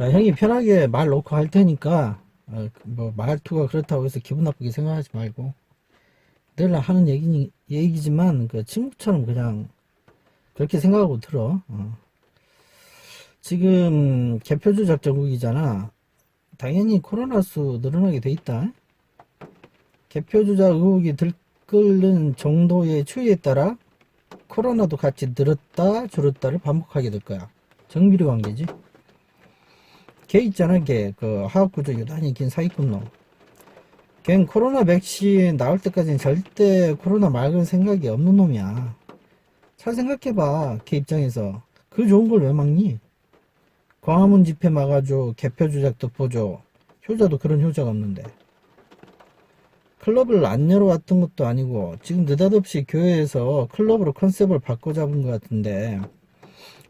자, 형이 편하게 말 놓고 할 테니까, 어, 뭐, 말투가 그렇다고 해서 기분 나쁘게 생각하지 말고, 늘 하는 얘기, 얘기지만, 그, 친구처럼 그냥, 그렇게 생각하고 들어. 어. 지금, 개표 조작 전국이잖아. 당연히 코로나 수 늘어나게 돼 있다. 개표 조작 의혹이 들끓는 정도의 추이에 따라, 코로나도 같이 늘었다, 줄었다를 반복하게 될 거야. 정비례 관계지. 걔 있잖아, 걔. 그, 화학구조 유단히 긴 사기꾼 놈. 걔는 코로나 백신 나올 때까지는 절대 코로나 말고는 생각이 없는 놈이야. 잘 생각해봐, 걔 입장에서. 그 좋은 걸 왜 막니? 광화문 집회 막아줘, 개표 조작 덮어줘. 효자도 그런 효자가 없는데. 클럽을 안 열어왔던 것도 아니고, 지금 느닷없이 교회에서 클럽으로 컨셉을 바꿔 잡은 것 같은데,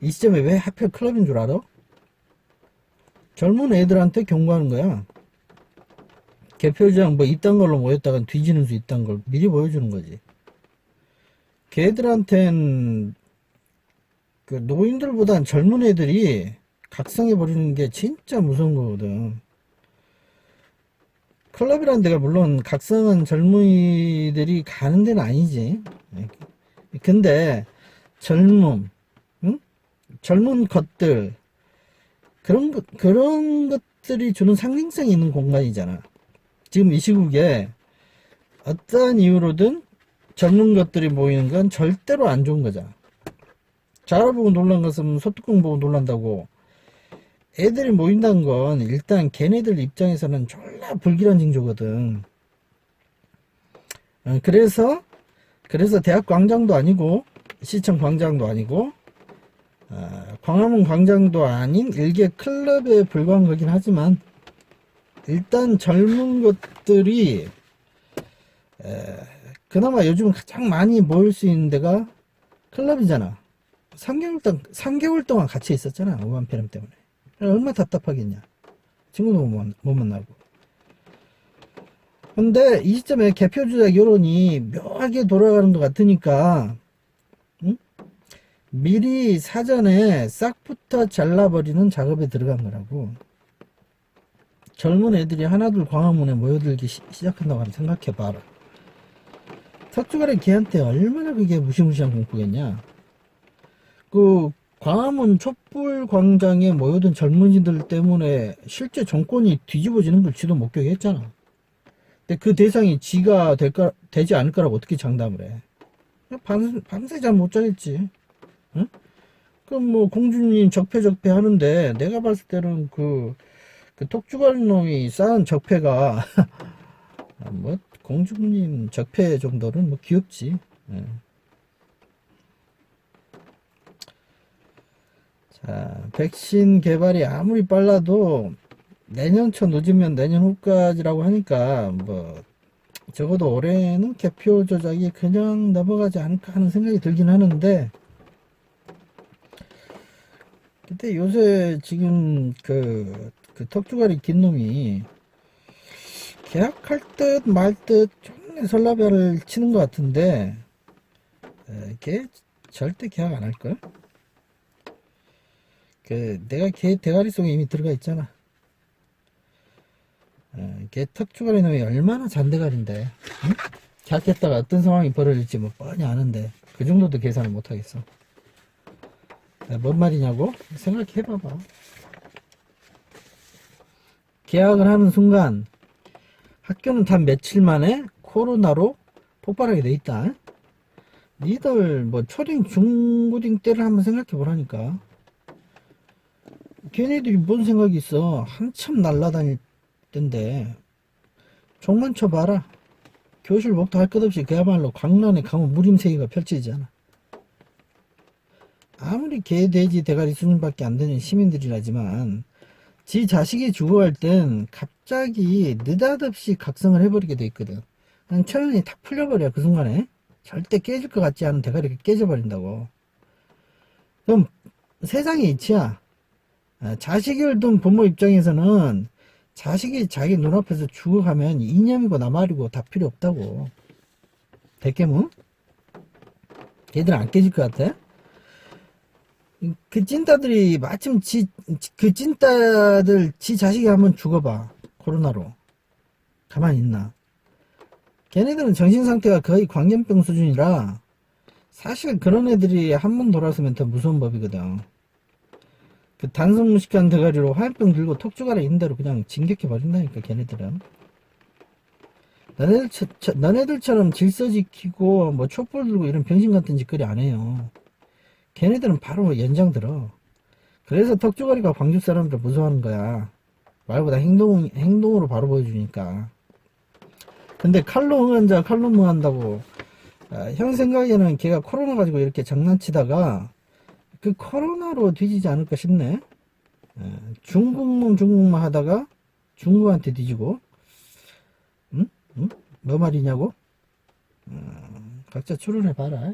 이 시점에 왜 하필 클럽인 줄 알아? 젊은 애들한테 경고하는 거야. 개표장 뭐 이딴 걸로 모였다간 뒤지는 수 있다는 걸 미리 보여주는 거지. 걔들한텐 그 노인들보단 젊은 애들이 각성해 버리는 게 진짜 무서운 거거든. 클럽이라는 데가 물론 각성한 젊은이들이 가는 데는 아니지. 근데 젊음, 응? 젊은 것들 그런 것 그런 것들이 주는 상징성이 있는 공간이잖아. 지금 이 시국에 어떠한 이유로든 젊은 것들이 모이는 건 절대로 안 좋은 거잖아. 자라 보고 놀란 것은 소뚜껑 보고 놀란다고. 애들이 모인다는 건 일단 걔네들 입장에서는 졸라 불길한 징조거든. 어, 그래서 그래서 대학 광장도 아니고 시청 광장도 아니고 어, 광화문 광장도 아닌 일개 클럽에 불과한 거긴 하지만 일단 젊은 것들이 에, 그나마 요즘 가장 많이 모일 수 있는 데가 클럽이잖아. 3개월 동안 3개월 동안 같이 있었잖아. 오만페름 때문에. 얼마나 답답하겠냐. 친구도 못, 만- 못 만나고. 근데 이 시점에 개표 조작 여론이 묘하게 돌아가는 것 같으니까 응? 미리 사전에 싹부터 잘라버리는 작업에 들어간 거라고. 젊은 애들이 하나둘 광화문에 모여들기 시, 시작한다고 하면 생각해봐라. 석주가래 걔한테 얼마나 그게 무시무시한 공포겠냐. 그 광화문 촛불 광장에 모여든 젊은이들 때문에 실제 정권이 뒤집어지는 걸 지도 목격했잖아. 근데 그 대상이 지가 될까, 되지 않을 거라고 어떻게 장담을 해. 밤, 밤새 잠못 자겠지. 응? 그럼 뭐 공주님 적폐 적폐 하는데 내가 봤을 때는 그, 그 톡주갈 놈이 쌓은 적폐가 뭐 공주님 적폐 정도는 뭐 귀엽지. 예. 자, 백신 개발이 아무리 빨라도 내년 초 늦으면 내년 후까지라고 하니까 뭐 적어도 올해는 개표 조작이 그냥 넘어가지 않을까 하는 생각이 들긴 하는데 근데 요새 지금 그, 그 턱주가리 긴 놈이 계약할 듯 말듯 존나 설라별을 치는 것 같은데 에, 걔 절대 계약 안 할걸? 그 내가 걔 대가리 속에 이미 들어가 있잖아. 어, 걔 턱주가리 놈이 얼마나 잔대가리인데 응? 계약했다가 어떤 상황이 벌어질지 뭐 뻔히 아는데 그 정도도 계산을 못하겠어. 야, 뭔 말이냐고? 생각해봐봐. 계약을 하는 순간 학교는 단 며칠 만에 코로나로 폭발하게 돼 있다. 니들 뭐 초딩 중고딩 때를 한번 생각해 보라니까. 걔네들이 뭔 생각이 있어. 한참 날라다닐 때인데 종만 쳐봐라. 교실 목도 할 것 없이 그야말로 광란에 가면 무림세계가 펼쳐지잖아. 아무리 개, 돼지, 대가리 수준밖에 안 되는 시민들이라지만 지 자식이 죽어갈 땐 갑자기 느닷없이 각성을 해버리게 돼 있거든. 그냥 천연이 탁 풀려버려 그 순간에 절대 깨질 것 같지 않은 대가리가 깨져버린다고. 그럼 세상이 이치야. 아, 자식을 둔 부모 입장에서는 자식이 자기 눈앞에서 죽어가면 이념이고 나말이고 다 필요 없다고. 대깨문? 얘들 안 깨질 것 같아? 그 찐따들이 마침 지, 그 찐따들 지 자식이 한번 죽어봐. 코로나로. 가만히 있나. 걔네들은 정신 상태가 거의 광견병 수준이라 사실 그런 애들이 한 번 돌아서면 더 무서운 법이거든. 그 단성 무식한 대가리로 화염병 들고 톡주가리 있는 대로 그냥 진격해 버린다니까 걔네들은. 너네들, 너네들처럼 질서 지키고 뭐 촛불 들고 이런 병신 같은 짓거리 안 해요. 걔네들은 바로 연장 들어. 그래서 턱주거리가 광주 사람들 무서워하는 거야. 말보다 행동, 행동으로 바로 보여주니까. 근데 칼로 응한자, 칼로 응한다고. 아, 형 생각에는 걔가 코로나 가지고 이렇게 장난치다가 그 코로나로 뒤지지 않을까 싶네. 예, 중국몽 중국몽 하다가 중국한테 뒤지고. 응? 응? 뭐 말이냐고? 어, 각자 추론해봐라.